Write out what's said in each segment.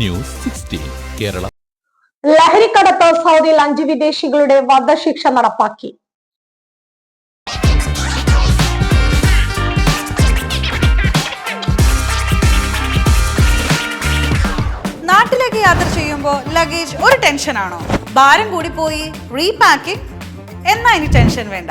News sixteen Kerala. ലഹരിക്കടത്ത് സൗദിയിൽ അഞ്ച് വിദേശികളുടെ വധശിക്ഷ നടപ്പാക്കി. നാട്ടിലേക്ക് യാത്ര ചെയ്യുമ്പോൾ ലഗേജ് ഒരു ടെൻഷനാണോ ഭാരം കൂടിപ്പോയി റീപാക്കിംഗ് എന്നാ ഇനി ടെൻഷൻ വേണ്ട.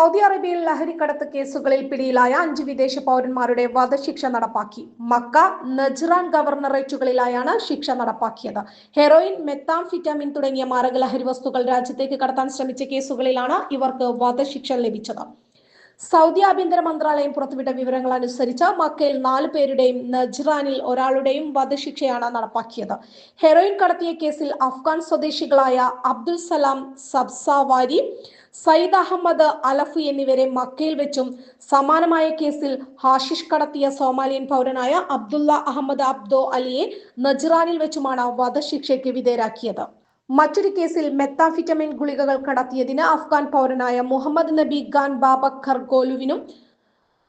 സൗദി അറേബ്യയിൽ ലഹരിക്കടത്ത് കേസുകളിൽ പിടിയിലായ അഞ്ച് വിദേശ പൗരന്മാരുടെ വധശിക്ഷ നടപ്പാക്കി. മക്ക നജ്റാൻ ഗവർണറേറ്റുകളിലായാണ് ശിക്ഷ നടപ്പാക്കിയത്. ഹെറോയിൻ മെത്താംഫിറ്റാമിൻ തുടങ്ങിയ മാരക ലഹരി വസ്തുക്കൾ രാജ്യത്തേക്ക് കടത്താൻ ശ്രമിച്ച കേസുകളിലാണ് ഇവർക്ക് വധശിക്ഷ ലഭിച്ചത്. സൗദി ആഭ്യന്തര മന്ത്രാലയം പുറത്തുവിട്ട വിവരങ്ങൾ അനുസരിച്ച് മക്കയിൽ നാല് പേരുടെയും നജ്റാനിൽ ഒരാളുടെയും വധശിക്ഷയാണ് നടപ്പാക്കിയത്. ഹെറോയിൻ കടത്തിയ കേസിൽ അഫ്ഗാൻ സ്വദേശികളായ അബ്ദുൽ സലാം സബ്സാവാരി സയ്യിദ് അഹമ്മദ് അലഫ് എന്നിവരെ മക്കയിൽ വെച്ചും സമാനമായ കേസിൽ ഹാഷിഷ് കടത്തിയ സോമാലിയൻ പൗരനായ അബ്ദുള്ള അഹമ്മദ് അബ്ദോ അലിയെ നജ്റാനിൽ വെച്ചുമാണ് വധശിക്ഷയ്ക്ക് വിധേയരാക്കിയത്. മറ്റൊരു കേസിൽ മെത്താഫിറ്റമിൻ ഗുളികകൾ കടത്തിയതിന് അഫ്ഗാൻ പൗരനായ മുഹമ്മദ് നബി ഖാൻ ബാബക് ഗോലുവിനും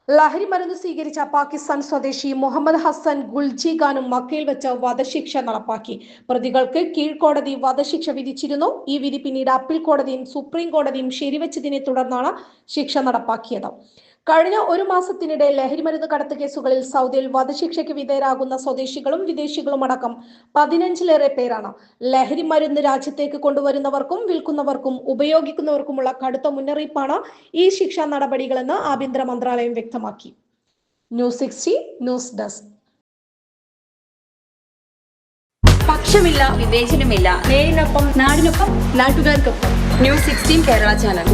ലഹരി മരുന്ന് സ്വീകരിച്ച പാകിസ്ഥാൻ സ്വദേശി മുഹമ്മദ് ഹസൻ ഗുൽജി ഖാനും മക്കയിൽ വെച്ച് വധശിക്ഷ നടപ്പാക്കി. പ്രതികൾക്ക് കീഴ്ക്കോടതി വധശിക്ഷ വിധിച്ചിരുന്നു. ഈ വിധി പിന്നീട് അപ്പീൽ കോടതിയും സുപ്രീം കോടതിയും ശരിവെച്ചതിനെ തുടർന്നാണ് ശിക്ഷ നടപ്പാക്കിയത്. കഴിഞ്ഞ ഒരു മാസത്തിനിടെ ലഹരിമരുന്ന് കടത്ത് കേസുകളിൽ സൗദിയിൽ വധശിക്ഷയ്ക്ക് വിധേയരാകുന്ന സ്വദേശികളും വിദേശികളും അടക്കം പതിനഞ്ചിലേറെ പേരാണ്. ലഹരി മരുന്ന് രാജ്യത്തേക്ക് കൊണ്ടുവരുന്നവർക്കും വിൽക്കുന്നവർക്കും ഉപയോഗിക്കുന്നവർക്കുമുള്ള കടുത്ത മുന്നറിയിപ്പാണ് ഈ ശിക്ഷാ നടപടികളെന്ന് ആഭ്യന്തര മന്ത്രാലയം വ്യക്തമാക്കി. News sixty news desk. പക്ഷമില്ല വിവേചനമില്ല. നേരിനൊപ്പം നാടിനൊപ്പം നാട്ടുകാർക്കൊപ്പം. News sixteen Kerala channel.